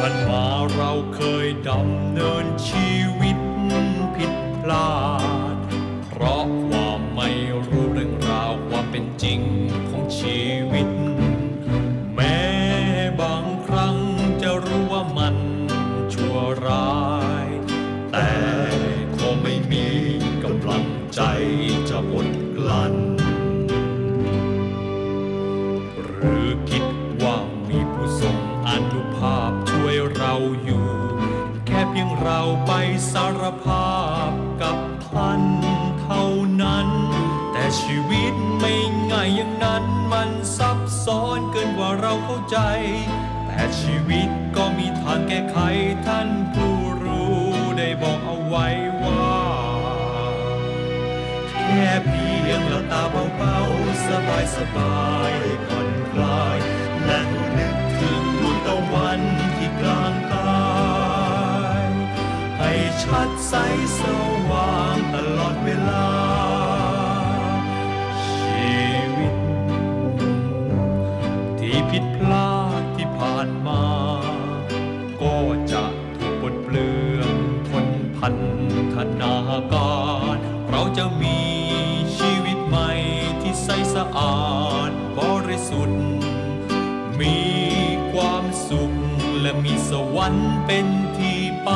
พันมาเราเคยดำเนินชีวิตผิดพลาด เพราะควาไม่รู้เรื่องราวความเป็นจริงของชีวิต แม้บางครั้งจะรู้ว่ามันชั่วร้าย แต่ก็ไม่มีกำลังใจจะอดกลั้นหรือ อยู่ แค่เพียงเราไปสารภาพกับท่านเท่านั้น แต่ชีวิตไม่ง่ายอย่างนั้นมันซับซ้อนเกินกว่าเราเข้าใจ แต่ชีวิตก็มีทางแก้ไขท่านผู้รู้ได้บอกเอาไว้ว่า แค่เพียงลับตาเบาๆสบายสบายๆผ่อนคลาย ชัดใสสว่างตลอดเวลา ชีวิต ที่ผิดพลาดที่ผ่านมา ก็จะถูกบดเปลืองทนพันธนาการ เราจะมีชีวิตใหม่ที่ใสสะอาดบริสุทธิ์ มีความสุขและมีสวรรค์เป็นที่ไป